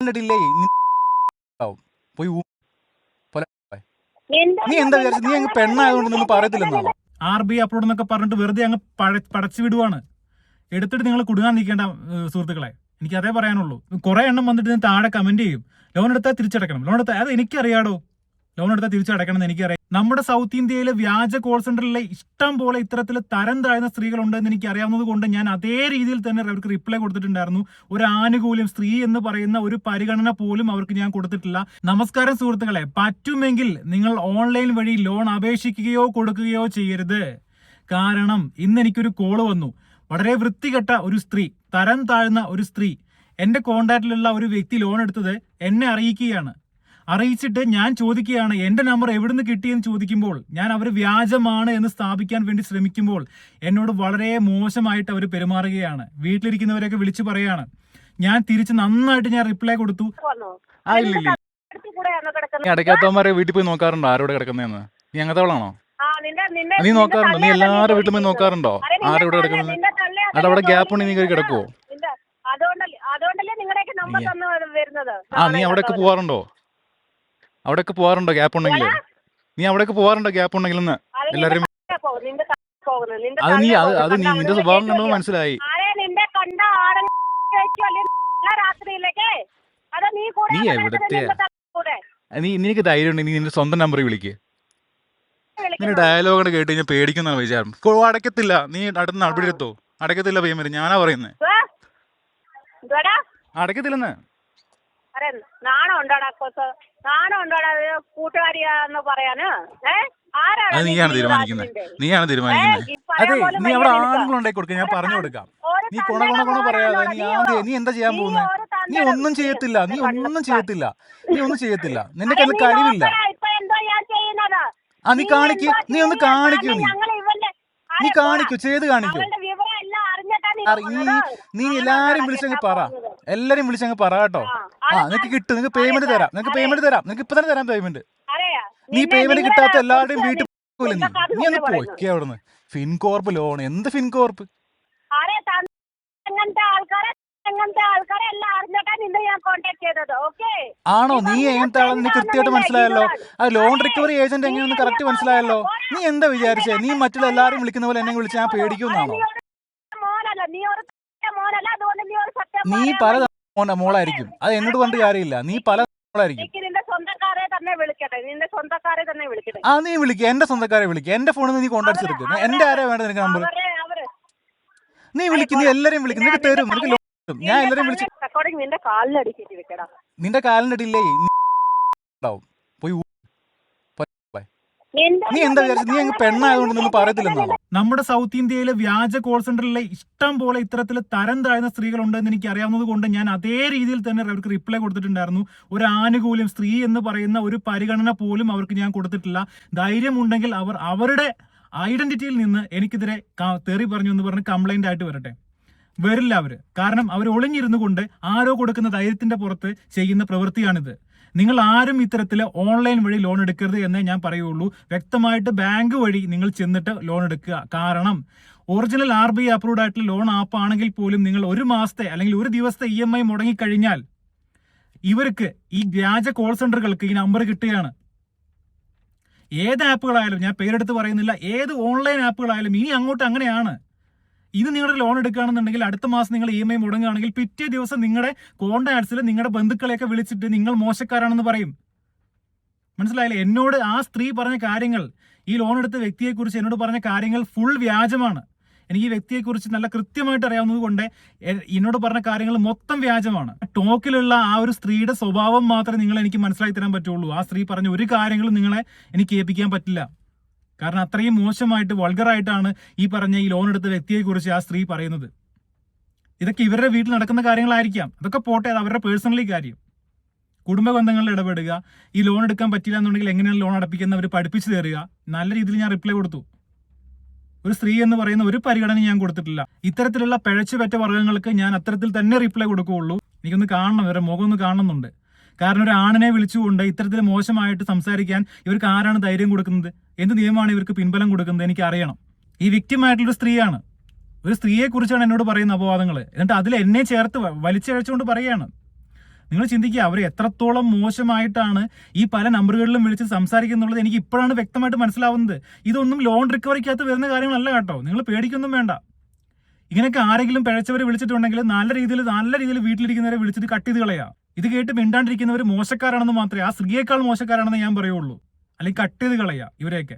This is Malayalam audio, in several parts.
കണ്ടിട്ടില്ലേ? നി- ആവും. പോയി നീ എന്താ വിചാരിച്ചത് നീ അങ്ങ് പെണ്ണായതുകൊണ്ട് നിന്ന് പറയത്തില്ലെന്നാണോ? ആർ ബി അപ്ലോഡ് എന്നൊക്കെ പറഞ്ഞിട്ട് വെറുതെ അങ്ങ് പടച്ചു വിടുവാണ്. എടുത്തിട്ട് നിങ്ങൾ കുടുങ്ങാൻ നിൽക്കേണ്ട സുഹൃത്തുക്കളെ. എനിക്ക് അതേ പറയാനുള്ളൂ. കുറെ എണ്ണം വന്നിട്ട് താഴെ കമന്റ് ചെയ്യും. ലോൺ എടുത്താൽ തിരിച്ചടക്കണം ലോൺ എടുത്താൽ അത് എനിക്കറിയാടോ? ലോൺ എടുത്താൽ തിരിച്ചടക്കണം എന്ന് എനിക്കറിയാം. നമ്മുടെ സൗത്ത് ഇന്ത്യയിലെ വ്യാജ കോൾ സെന്ററിലെ ഇഷ്ടം പോലെ ഇത്തരത്തിൽ തരം താഴ്ന്ന സ്ത്രീകളുണ്ടെന്ന് എനിക്ക് അറിയാവുന്നത് കൊണ്ട് ഞാൻ അതേ രീതിയിൽ തന്നെ അവർക്ക് റിപ്ലൈ കൊടുത്തിട്ടുണ്ടായിരുന്നു. ഒരു ആനുകൂല്യം സ്ത്രീ എന്ന് പറയുന്ന ഒരു പരിഗണന പോലും അവർക്ക് ഞാൻ കൊടുത്തിട്ടില്ല. നമസ്കാരം സുഹൃത്തുക്കളെ പറ്റുമെങ്കിൽ നിങ്ങൾ ഓൺലൈൻ വഴി ലോൺ അപേക്ഷിക്കുകയോ കൊടുക്കുകയോ ചെയ്യരുത്. കാരണം ഇന്ന് എനിക്കൊരു കോൾ വന്നു. വളരെ വൃത്തികെട്ട ഒരു സ്ത്രീ തരം താഴ്ന്ന ഒരു സ്ത്രീ എന്റെ കോണ്ടാക്റ്റിലുള്ള ഒരു വ്യക്തി ലോൺ എടുത്തത് എന്നെ അറിയിക്കുകയാണ്. അറിയിച്ചിട്ട് ഞാൻ ചോദിക്കുകയാണ് എന്റെ നമ്പർ എവിടുന്ന് കിട്ടിയെന്ന് ചോദിക്കുമ്പോൾ ഞാൻ അവർ വ്യാജമാണ് എന്ന് സ്ഥാപിക്കാൻ വേണ്ടി ശ്രമിക്കുമ്പോൾ എന്നോട് വളരെ മോശമായിട്ട് അവർ പെരുമാറുകയാണ്. വീട്ടിലിരിക്കുന്നവരെയൊക്കെ വിളിച്ചു പറയാണ്. ഞാൻ തിരിച്ച് നന്നായിട്ട് ഞാൻ റിപ്ലൈ കൊടുത്തു. ആ? വീട്ടിൽ പോയി നോക്കാറുണ്ടോ? ആരോടെ കിടക്കുന്നതെന്ന് നീ അങ്ങനത്തെവളാണോ? നീ നോക്കാറുണ്ടോ? നീ എല്ലാവരും എല്ലാവരുടെ വീട്ടിൽ പോയി നോക്കാറുണ്ടോ? ആരോടെ കിടക്കുന്നത് അവിടെ അവിടെ. ഗ്യാപ്പ് ഉണ്ടെങ്കിൽ നീ കയറി കിടക്കുവോ? ആ നീ അവിടെയൊക്കെ പോവാറുണ്ടോ? അവിടെയൊക്കെ പോവാറുണ്ടോ ഗ്യാപ്പ് ഉണ്ടെങ്കിൽ നീ അവിടെയൊക്കെ പോവാറുണ്ടോ ഗ്യാപ്പ് ഉണ്ടെങ്കിൽ എന്ന് അത് നീ അത് നീ നിന്റെ സ്വഭാവം കണ്ടത് മനസ്സിലായി. നീ എവിടത്തെ നീ നിനക്ക് ധൈര്യം ഉണ്ടെങ്കിൽ നീ നിന്റെ സ്വന്തം നമ്പറിൽ വിളിക്ക്. നിന്റെ? ഡയലോഗ് കേട്ട് കഴിഞ്ഞാൽ പേടിക്കുന്ന വിചാരം. ഇപ്പോൾ അടയ്ക്കത്തില്ല. നീ അടുത്ത നടപടിയെടുത്തോ അടയ്ക്കത്തില്ല പേയ്മെന്റ് ഞാനാ പറയുന്നത് ഏ? അരെ നാണം ഉണ്ടോടാ കൊസ് നാണം ഉണ്ടോടാ കൂട്ടുകാരിയാന്ന് പറയാന്? ഏ? ആരാണ് അത് നീയാണ് തീരുമാനിക്കുന്നത് നീയാണ് തീരുമാനിക്കുന്നത് അതെ നീ അവിടെ. ആണുങ്ങളുണ്ടായി കൊടുക്കുക ഞാൻ പറഞ്ഞു കൊടുക്കാം. നീ കൊണ കൊണ കൊണ പറയാതെ നീ ആദ്യ നീ എന്താ ചെയ്യാൻ പോകുന്നത് നീ ഒന്നും ചെയ്യത്തില്ല നീ ഒന്നും ചെയ്യത്തില്ല നീ ഒന്നും ചെയ്യത്തില്ല. നിന്റെ കയ്യിൽ കഴിവില്ല. നോക്കടാ, ഇപ്പൊ എന്തോ ആ നീ കാണിക്ക് നീ ഒന്ന് കാണിക്കൂ നീ നീ കാണിക്കൂ ചെയ്ത് കാണിക്കൂ. നീ. എല്ലാരും വിളിച്ചങ്ങ് പറ? എല്ലാരും വിളിച്ചങ്ങ് പറ കേട്ടോ. ആ, നിനക്ക് കിട്ടും. നിനക്ക് പേയ്മെന്റ് തരാം. നിനക്ക് പേയ്മെന്റ് തരാം. നിനക്ക് ഇപ്പൊ തന്നെ തരാം പേയ്മെന്റ് നീ പേയ്മെന്റ് കിട്ടാത്ത എല്ലാവരുടെയും വീട്ടിൽ പോകില്ല നീ? നീ ഒന്ന് പോയിക്കേ അവിടുന്ന്. ഫിൻകോർപ്പ് ലോൺ എന്ത് ഫിൻകോർപ്പ് ആണോ? നീ എങ്ങനത്തെ ആളെന്ന് നീ കൃത്യമായിട്ട് മനസ്സിലായല്ലോ? ആ ലോൺ റിക്കവറി ഏജന്റ് എങ്ങനെയാണെന്ന് കറക്റ്റ് മനസ്സിലായല്ലോ? നീ എന്താ വിചാരിച്ചേ? നീ മറ്റുള്ള എല്ലാവരും വിളിക്കുന്ന പോലെ എന്നെ വിളിച്ച് ഞാൻ പേടിക്കുന്നാണോ നീ പല മോളായിരിക്കും. അത് എന്നോട് കൊണ്ട് കാര്യമില്ല. നീ പല മോളായിരിക്കും. ആ നീ വിളിക്കുക എന്റെ സ്വന്തക്കാരെ വിളിക്കുക എന്റെ ഫോണിൽ നിന്ന് നീ കോണ്ടാക്ട് എടുക്കുക എന്റെ ആരെയാ വേണ്ട നിനക്ക് നമ്പർ നീ വിളിക്കും. നീ എല്ലാരെയും വിളിക്കും. നിനക്ക് തരും. നിനക്ക് ഞാൻ എല്ലാരെയും വിളിച്ചു നിന്റെ കാലിനടിയില്ലേ? ഉണ്ടാവും. നീ എന്താ വിചാരിച്ചത്? നീ അങ്ങ് പെണ്ണായതുകൊണ്ട് നിന്ന് പറയത്തില്ലെന്നാണോ നമ്മുടെ സൗത്ത് ഇന്ത്യയിലെ വ്യാജ കോൾ സെന്ററിലെ ഇഷ്ടം പോലെ ഇത്തരത്തിൽ തരം താഴ്ന്ന സ്ത്രീകളുണ്ടെന്ന് എനിക്ക് അറിയാവുന്നത് കൊണ്ട് ഞാൻ അതേ രീതിയിൽ തന്നെ അവർക്ക് റിപ്ലൈ കൊടുത്തിട്ടുണ്ടായിരുന്നു. ഒരു ആനുകൂല്യം സ്ത്രീ എന്ന് പറയുന്ന ഒരു പരിഗണന പോലും അവർക്ക് ഞാൻ കൊടുത്തിട്ടില്ല. ധൈര്യമുണ്ടെങ്കിൽ അവർ അവരുടെ ഐഡന്റിറ്റിയിൽ നിന്ന് എനിക്കെതിരെ തെറി പറഞ്ഞു എന്ന് പറഞ്ഞ് കംപ്ലൈന്റ് ആയിട്ട് വരട്ടെ. വരില്ല അവർ. കാരണം അവർ ഒളിഞ്ഞിരുന്നു കൊണ്ട് ആരോ കൊടുക്കുന്ന ധൈര്യത്തിന്റെ പുറത്ത് ചെയ്യുന്ന പ്രവൃത്തിയാണിത്. നിങ്ങൾ ആരും ഇത്തരത്തിൽ ഓൺലൈൻ വഴി ലോൺ എടുക്കരുത് എന്നേ ഞാൻ പറയുള്ളൂ. വ്യക്തമായിട്ട് ബാങ്ക് വഴി നിങ്ങൾ ചെന്നിട്ട് ലോൺ എടുക്കുക. കാരണം ഒറിജിനൽ ആർ ബി അപ്രൂവ്ഡ് ആയിട്ടുള്ള ലോൺ ആപ്പ് ആണെങ്കിൽ പോലും നിങ്ങൾ ഒരു മാസത്തെ അല്ലെങ്കിൽ ഒരു ദിവസത്തെ ഇ എം ഐ മുടങ്ങിക്കഴിഞ്ഞാൽ ഇവർക്ക് ഈ വ്യാജ കോൾ സെന്ററുകൾക്ക് ഈ നമ്പർ കിട്ടുകയാണ്. ഏത് ആപ്പുകളായാലും ഞാൻ പേരെടുത്ത് പറയുന്നില്ല ഏത് ഓൺലൈൻ ആപ്പുകളായാലും ഇനി അങ്ങോട്ട് അങ്ങനെയാണ്. ഇത് നിങ്ങളുടെ ലോൺ എടുക്കുകയാണെന്നുണ്ടെങ്കിൽ അടുത്ത മാസം നിങ്ങൾ ഇ എം ഐ മുടങ്ങുകയാണെങ്കിൽ പിറ്റേ ദിവസം നിങ്ങളുടെ കോണ്ടാക്ട്സിൽ നിങ്ങളുടെ ബന്ധുക്കളെയൊക്കെ വിളിച്ചിട്ട് നിങ്ങൾ മോശക്കാരാണെന്ന് പറയും. മനസ്സിലായില്ലേ? എന്നോട് ആ സ്ത്രീ പറഞ്ഞ കാര്യങ്ങൾ ഈ ലോൺ എടുത്ത വ്യക്തിയെക്കുറിച്ച് എന്നോട് പറഞ്ഞ കാര്യങ്ങൾ ഫുൾ വ്യാജമാണ്. എനിക്ക് ഈ വ്യക്തിയെക്കുറിച്ച് നല്ല കൃത്യമായിട്ട് അറിയാവുന്നത് കൊണ്ട് എന്നോട് പറഞ്ഞ കാര്യങ്ങൾ മൊത്തം വ്യാജമാണ്. ടോക്കിലുള്ള ആ ഒരു സ്ത്രീയുടെ സ്വഭാവം മാത്രമേ നിങ്ങൾ എനിക്ക് മനസ്സിലാക്കി തരാൻ പറ്റുള്ളൂ. ആ സ്ത്രീ പറഞ്ഞ ഒരു കാര്യങ്ങളും നിങ്ങളെ എനിക്ക് ഏൽപ്പിക്കാൻ പറ്റില്ല. കാരണം അത്രയും മോശമായിട്ട് വൾഗറായിട്ടാണ് ഈ പറഞ്ഞ ഈ ലോൺ എടുത്ത വ്യക്തിയെക്കുറിച്ച് ആ സ്ത്രീ പറയുന്നത്. ഇതൊക്കെ ഇവരുടെ വീട്ടിൽ നടക്കുന്ന കാര്യങ്ങളായിരിക്കാം. അതൊക്കെ പോട്ടെ അത് അവരുടെ പേഴ്സണലി കാര്യം. കുടുംബ ബന്ധങ്ങളിൽ ഇടപെടുക ഈ ലോൺ എടുക്കാൻ പറ്റില്ല എന്നുണ്ടെങ്കിൽ എങ്ങനെയാണ് ലോൺ അടപ്പിക്കുന്നവർ പഠിപ്പിച്ചു തരിക. നല്ല രീതിയിൽ ഞാൻ റിപ്ലൈ കൊടുത്തു. ഒരു സ്ത്രീ എന്ന് പറയുന്ന ഒരു പരിഗണന ഞാൻ കൊടുത്തിട്ടില്ല. ഇത്തരത്തിലുള്ള പിഴച്ചു പറ്റ വർഗങ്ങൾക്ക് ഞാൻ അത്തരത്തിൽ തന്നെ റിപ്ലൈ കൊടുക്കുകയുള്ളൂ. എനിക്കൊന്ന് കാണണം ഇവരുടെ മുഖം ഒന്ന് കാണുന്നുണ്ട് കാരണം ഒരു ആണിനെ വിളിച്ചുകൊണ്ട് ഇത്തരത്തിൽ മോശമായിട്ട് സംസാരിക്കാൻ ഇവർക്ക് ആരാണ് ധൈര്യം കൊടുക്കുന്നത്? എന്ത് നിയമമാണ് ഇവർക്ക് പിൻബലം കൊടുക്കുന്നത്? എനിക്ക് അറിയണം. ഈ വിക്റ്റിമായിട്ടുള്ള സ്ത്രീയാണ്. ഒരു സ്ത്രീയെക്കുറിച്ചാണ് എന്നോട് പറയുന്ന അപവാദങ്ങൾ. എന്നിട്ട് അതിൽ എന്നെ ചേർത്ത് വലിച്ചഴച്ചുകൊണ്ട് പറയുകയാണ്. നിങ്ങൾ ചിന്തിക്കുക അവർ എത്രത്തോളം മോശമായിട്ടാണ് ഈ പല നമ്പറുകളിലും വിളിച്ച് സംസാരിക്കുന്നുള്ളത് എനിക്ക് ഇപ്പോഴാണ് വ്യക്തമായിട്ട് മനസ്സിലാവുന്നത്. ഇതൊന്നും ലോൺ റിക്കവറിക്കകത്ത് വരുന്ന കാര്യങ്ങളല്ല കേട്ടോ. നിങ്ങൾ പേടിക്കൊന്നും വേണ്ട. ഇങ്ങനെയൊക്കെ ആരെങ്കിലും പിഴച്ചവരെ വിളിച്ചിട്ടുണ്ടെങ്കിൽ നല്ല രീതിയിൽ നല്ല രീതിയിൽ വീട്ടിലിരിക്കുന്നവരെ വിളിച്ചിട്ട് കട്ട് ചെയ്ത് കളയാ. ഇത് കേട്ട് മിണ്ടാണ്ടിരിക്കുന്നവർ മോശക്കാരാണെന്ന് മാത്രമേ ആ സ്ത്രീയേക്കാൾ മോശക്കാരാണെന്ന് ഞാൻ പറയുള്ളൂ. അല്ലെങ്കിൽ കട്ട് ചെയ്ത് കളയാ ഇവരെയൊക്കെ.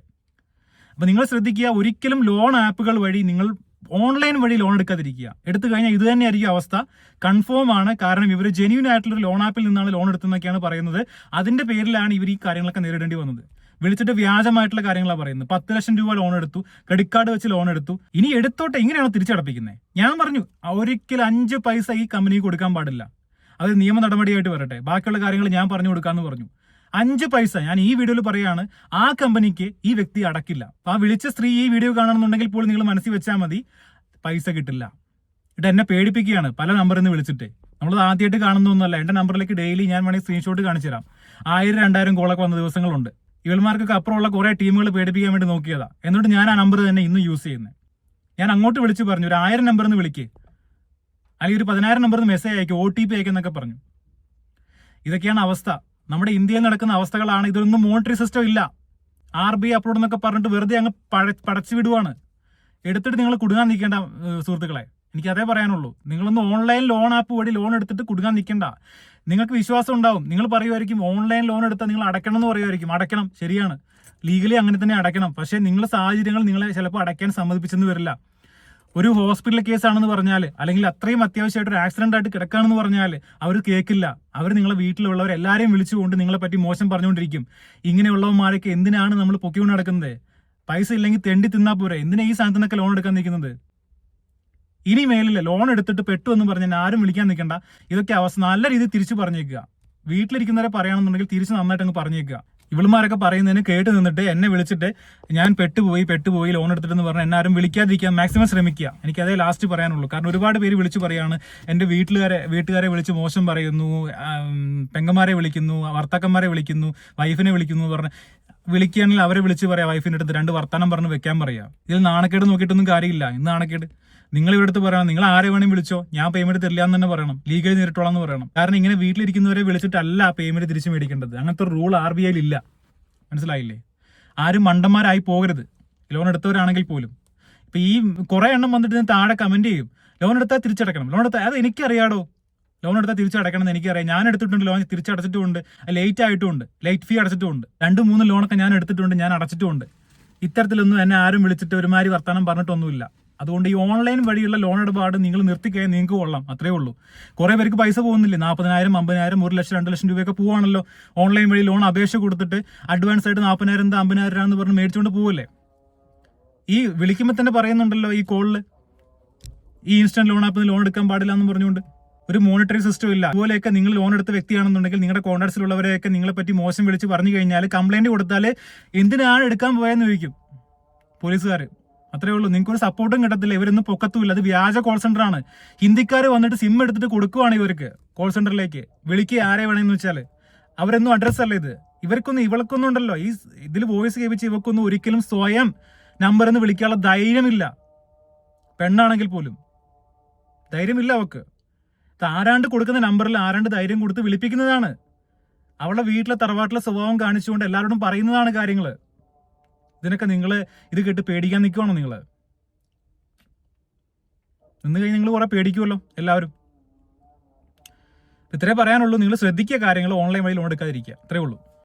അപ്പൊ നിങ്ങൾ ശ്രദ്ധിക്കുക ഒരിക്കലും ലോൺ ആപ്പുകൾ വഴി നിങ്ങൾ ഓൺലൈൻ വഴി ലോൺ എടുക്കാതിരിക്കുക. എടുത്തു കഴിഞ്ഞാൽ ഇത് തന്നെയായിരിക്കും അവസ്ഥ. കൺഫേം ആണ്. കാരണം ഇവർ ജെന്യൂൻ ആയിട്ടുള്ള ലോൺ ആപ്പിൽ നിന്നാണ് ലോൺ എടുത്തെന്നൊക്കെയാണ് പറയുന്നത്. അതിന്റെ പേരിലാണ് ഇവർ ഈ കാര്യങ്ങളൊക്കെ നേരിടേണ്ടി വന്നത്. വിളിച്ചിട്ട് വ്യാജമായിട്ടുള്ള കാര്യങ്ങളാണ് പറയുന്നത്. പത്ത് ലക്ഷം രൂപ ലോൺ എടുത്തു. ക്രെഡിറ്റ് കാർഡ് വെച്ച് ലോൺ എടുത്തു. ഇനി എടുത്തോട്ടെ എങ്ങനെയാണ് തിരിച്ചടപ്പിക്കുന്നത് ഞാൻ പറഞ്ഞു ഒരിക്കലും അഞ്ച് പൈസ ഈ കമ്പനിക്ക് കൊടുക്കാൻ പാടില്ല. അത് നിയമ നടപടിയായിട്ട് വരട്ടെ. ബാക്കിയുള്ള കാര്യങ്ങൾ ഞാൻ പറഞ്ഞു കൊടുക്കാന്ന് പറഞ്ഞു. അഞ്ച് പൈസ ഞാൻ ഈ വീഡിയോയിൽ പറയാണ് ആ കമ്പനിക്ക് ഈ വ്യക്തി അടക്കില്ല. ആ വിളിച്ച സ്ത്രീ ഈ വീഡിയോ കാണണമെന്നുണ്ടെങ്കിൽ പോലും നിങ്ങൾ മനസ്സിൽ വെച്ചാൽ മതി പൈസ കിട്ടില്ല. ഇട്ട് എന്നെ പേടിപ്പിക്കുകയാണ് പല നമ്പറിൽ നിന്ന് വിളിച്ചിട്ട്. നമ്മളത് ആദ്യമായിട്ട് കാണുന്നൊന്നുമല്ല. എന്റെ നമ്പറിലേക്ക് ഡെയിലി ഞാൻ വേണമെങ്കിൽ സ്ക്രീൻഷോട്ട് കാണിച്ചു തരാം. ആയിരം രണ്ടായിരം കോളൊക്കെ വന്ന ദിവസങ്ങളുണ്ട്. ഇവന്മാർക്കൊക്കെ അപ്പുറമുള്ള കുറെ ടീമുകൾ പേടിപ്പിക്കാൻ വേണ്ടി നോക്കിയതാ. എന്നിട്ട് ഞാൻ ആ നമ്പർ തന്നെ ഇന്ന് യൂസ് ചെയ്യുന്നത് ഞാൻ അങ്ങോട്ട് വിളിച്ച് പറഞ്ഞു ഒരു ആയിരം നമ്പറിൽ നിന്ന് വിളിക്ക്. അല്ലെങ്കിൽ ഒരു പതിനായിരം നമ്പറിൽ മെസ്സേജ് അയക്കും ഒ ടി പി അയക്കുന്നൊക്കെ പറഞ്ഞു. ഇതൊക്കെയാണ് അവസ്ഥ. നമ്മുടെ ഇന്ത്യയിൽ നടക്കുന്ന അവസ്ഥകളാണ്. ഇതൊന്നും മോണിറ്ററി സിസ്റ്റം ഇല്ല. ആർ ബി അപ്ലോഡ് എന്നൊക്കെ പറഞ്ഞിട്ട് വെറുതെ അങ്ങ് പടച്ചു വിടുവാണ്. എടുത്തിട്ട് നിങ്ങൾ കുടുങ്ങാൻ നിൽക്കേണ്ട സുഹൃത്തുക്കളെ. എനിക്ക് അതേ പറയാനുള്ളൂ. നിങ്ങളൊന്ന് ഓൺലൈൻ ലോൺ ആപ്പ് വഴി ലോൺ എടുത്തിട്ട് കുടുങ്ങാൻ നിൽക്കേണ്ട. നിങ്ങൾക്ക് വിശ്വാസം ഉണ്ടാവും. നിങ്ങൾ പറയുമായിരിക്കും ഓൺലൈൻ ലോൺ എടുത്താൽ നിങ്ങൾ അടയ്ക്കണം എന്ന് പറയുമായിരിക്കും അടയ്ക്കണം. ശരിയാണ്. ലീഗലി അങ്ങനെ തന്നെ അടയ്ക്കണം. പക്ഷേ നിങ്ങളുടെ സാഹചര്യങ്ങൾ നിങ്ങളെ ചിലപ്പോൾ അടയ്ക്കാൻ സമ്മതിപ്പിച്ചെന്ന് വരില്ല. ഒരു ഹോസ്പിറ്റൽ കേസാണെന്ന് പറഞ്ഞാൽ അല്ലെങ്കിൽ അത്രയും അത്യാവശ്യമായിട്ട് ഒരു ആക്സിഡന്റ് ആയിട്ട് കിടക്കാണെന്ന് പറഞ്ഞാൽ അവർ കേൾക്കില്ല അവർ നിങ്ങളെ വീട്ടിലുള്ളവർ എല്ലാവരെയും വിളിച്ചുകൊണ്ട് നിങ്ങളെ പറ്റി മോശം പറഞ്ഞുകൊണ്ടിരിക്കും. ഇങ്ങനെയുള്ളവന്മാരൊക്കെ എന്തിനാണ് നമ്മൾ പൊക്കിക്കൊണ്ട് നടക്കുന്നത്? പൈസ ഇല്ലെങ്കിൽ തെണ്ടി തിന്നാ പോരെ. എന്തിനാ ഈ സാധനത്തിനൊക്കെ ലോൺ എടുക്കാൻ നിൽക്കുന്നത്? ഇനി മേലില്ല ലോൺ എടുത്തിട്ട് പെട്ടു എന്ന് പറഞ്ഞാൽ ആരും വിളിക്കാൻ നിൽക്കണ്ട. ഇതൊക്കെ അവസ്ഥ. നല്ല രീതിയിൽ തിരിച്ചു പറഞ്ഞേക്കുക. വീട്ടിലിരിക്കുന്നവരെ പറയുകയാണെന്നുണ്ടെങ്കിൽ തിരിച്ച് നന്നായിട്ട് അങ്ങ് പറഞ്ഞേക്കുക. ഇവളുമാരൊക്കെ പറയുന്നതിന് കേട്ട് നിന്നിട്ട് എന്നെ വിളിച്ചിട്ട് ഞാൻ പെട്ടുപോയി പെട്ടുപോയി ലോൺ എടുത്തിട്ടെന്ന് പറഞ്ഞാൽ എന്നെ ആരും വിളിക്കാതിരിക്കാൻ മാക്സിമം ശ്രമിക്കുക. എനിക്ക് അതേ ലാസ്റ്റ് പറയാനുള്ളൂ. കാരണം ഒരുപാട് പേര് വിളിച്ചു പറയാണ് എന്റെ വീട്ടുകാരെ വീട്ടുകാരെ വിളിച്ച് മോശം പറയുന്നു പെങ്ങന്മാരെ വിളിക്കുന്നു ഭർത്താക്കന്മാരെ വിളിക്കുന്നു വൈഫിനെ വിളിക്കുന്നു എന്ന് പറഞ്ഞ് വിളിക്കുകയാണെങ്കിൽ അവരെ വിളിച്ച് പറയാം വൈഫിന്റെ അടുത്ത് രണ്ട് വർത്തമാനം പറഞ്ഞ് വെക്കാൻ പറയാം. ഇതിൽ നാണക്കേട് നോക്കിയിട്ടൊന്നും കാര്യമില്ല. ഇന്ന് നാണക്കേട്? നിങ്ങൾ ഇവിടെ അടുത്ത് പറയണം? നിങ്ങൾ ആരെ വേണമെങ്കിൽ വിളിച്ചോ? ഞാൻ പേയ്മെന്റ് തരില്ല എന്ന് തന്നെ പറയണം. ലീഗലി നേരിട്ടോളാം എന്ന് പറയണം. കാരണം ഇങ്ങനെ വീട്ടിലിരിക്കുന്നവരെ വിളിച്ചിട്ടല്ല പേയ്മെന്റ് തിരിച്ചു മേടിക്കേണ്ടത്. അങ്ങനത്തെ റൂൾ ആർ ബി ഐയിൽ ഇല്ല. മനസ്സിലായില്ലേ? ആരും മണ്ടന്മാരായി പോകരുത്. ലോൺ എടുത്തവരാണെങ്കിൽ പോലും. ഇപ്പൊ ഈ കുറെ എണ്ണം വന്നിട്ട് ഞാൻ താഴെ കമന്റ് ചെയ്യും. ലോൺ എടുത്താൽ തിരിച്ചടക്കണം. ലോൺ എടുത്താൽ അത് എനിക്കറിയാടോ? ലോൺ എടുത്താൽ തിരിച്ചടക്കണം എന്ന് എനിക്കറിയാം. ഞാൻ എടുത്തിട്ടുണ്ട് ലോൺ തിരിച്ചടച്ചിട്ടുമുണ്ട്. ലേറ്റ് ആയിട്ടുമുണ്ട്. ലേറ്റ് ഫീ അടച്ചിട്ടുമുണ്ട്. രണ്ട് മൂന്ന് ലോണൊക്കെ ഞാൻ എടുത്തിട്ടുണ്ട്. ഞാൻ അടച്ചിട്ടുമുണ്ട്. ഇത്തരത്തിലൊന്നും എന്നെ ആരും വിളിച്ചിട്ട് ഒരുമാതിരി വർത്തമാനം പറഞ്ഞിട്ടൊന്നുമില്ല. അതുകൊണ്ട് ഈ ഓൺലൈൻ വഴിയുള്ള ലോൺ ഇടപാട് നിങ്ങൾ നിർത്തിക്കഴിയാൽ നിങ്ങൾക്ക് കൊള്ളാം. അത്രേ ഉള്ളൂ. കുറേ പേർക്ക് പൈസ പോകുന്നില്ലേ? നാൽപ്പതിനായിരം അമ്പതിനായിരം ഒരു ലക്ഷം രണ്ട് ലക്ഷം രൂപയൊക്കെ പോവാണല്ലോ. ഓൺലൈൻ വഴി ലോൺ അപേക്ഷ കൊടുത്തിട്ട് അഡ്വാൻസ് ആയിട്ട് നാൽപ്പതിനായിരം എന്താ അമ്പതിനായിരം എന്ന് പറഞ്ഞ് മേടിച്ചുകൊണ്ട് പോവല്ലേ? ഈ വിളിക്കുമ്പോൾ തന്നെ പറയുന്നുണ്ടല്ലോ ഈ കോളിൽ ഈ ഇൻസ്റ്റന്റ് ലോൺ ആപ്പിൽ ലോൺ എടുക്കാൻ പാടില്ല എന്ന് പറഞ്ഞുകൊണ്ട്. ഒരു മോണിറ്ററി സിസ്റ്റം ഇല്ല. അതുപോലെയൊക്കെ നിങ്ങൾ ലോൺ എടുത്ത വ്യക്തിയാണെന്നുണ്ടെങ്കിൽ നിങ്ങളുടെ കോൺടാക്ട്സിലുള്ളവരെയൊക്കെ നിങ്ങളെ പറ്റി മോശം വിളിച്ച് പറഞ്ഞു കഴിഞ്ഞാൽ കംപ്ലൈന്റ് കൊടുത്താൽ എന്തിനാണ് എടുക്കാൻ പോയെന്ന് ചോദിക്കും. പോലീസുകാർ അത്രേ ഉള്ളൂ. നിങ്ങൾക്ക് ഒരു സപ്പോർട്ടും കിട്ടത്തില്ല. ഇവരൊന്നും പൊക്കത്തുമില്ല അത് വ്യാജ കോൾ സെന്റർ ആണ്. ഹിന്ദിക്കാർ വന്നിട്ട് സിം എടുത്തിട്ട് കൊടുക്കുവാണ് ഇവർക്ക് കോൾ സെന്ററിലേക്ക് വിളിക്കുക ആരെ വേണമെന്ന് വെച്ചാൽ അവരൊന്നും അഡ്രസ് അല്ല ഇത്. ഇവർക്കൊന്നും ഇവൾക്കൊന്നും ഉണ്ടല്ലോ. ഈ ഇതിൽ വോയിസ് കേൾപ്പിച്ച് ഇവക്കൊന്നും ഒരിക്കലും സ്വയം നമ്പർ എന്ന് വിളിക്കാനുള്ള ധൈര്യമില്ല. പെണ്ണാണെങ്കിൽ പോലും. ധൈര്യമില്ല അവക്ക്. ആരാണ്ട് കൊടുക്കുന്ന നമ്പറിൽ ആരാണ്ട് ധൈര്യം കൊടുത്ത് വിളിപ്പിക്കുന്നതാണ്. അവളുടെ വീട്ടിലെ തറവാട്ടിലെ സ്വഭാവം കാണിച്ചുകൊണ്ട് എല്ലാവരോടും പറയുന്നതാണ് കാര്യങ്ങൾ ഇതിനൊക്കെ നിങ്ങൾ ഇത് കേട്ട് പേടിക്കാൻ നിൽക്കുവാണോ നിങ്ങൾ നിന്ന് കഴിഞ്ഞ് നിങ്ങൾ കുറെ പേടിക്കുമല്ലോ എല്ലാവരും. ഇത്രേ പറയാനുള്ളൂ നിങ്ങൾ ശ്രദ്ധിക്കുക കാര്യങ്ങൾ ഓൺലൈൻ വഴി ലോൺ എടുക്കാതിരിക്കുക അത്രേ ഉള്ളൂ.